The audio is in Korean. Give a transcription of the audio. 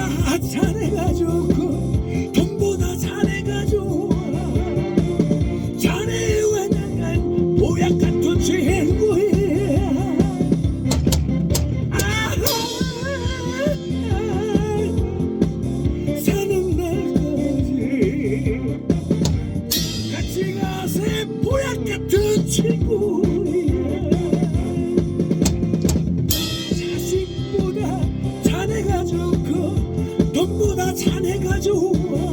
아, 자네가 좋고 돈보다 자네가 좋아. 자네와 나간 보약 같은 친구야. 아, 사는 날까지. 같이 가세 보약 같은 친구. 전부 다 잘해가지고.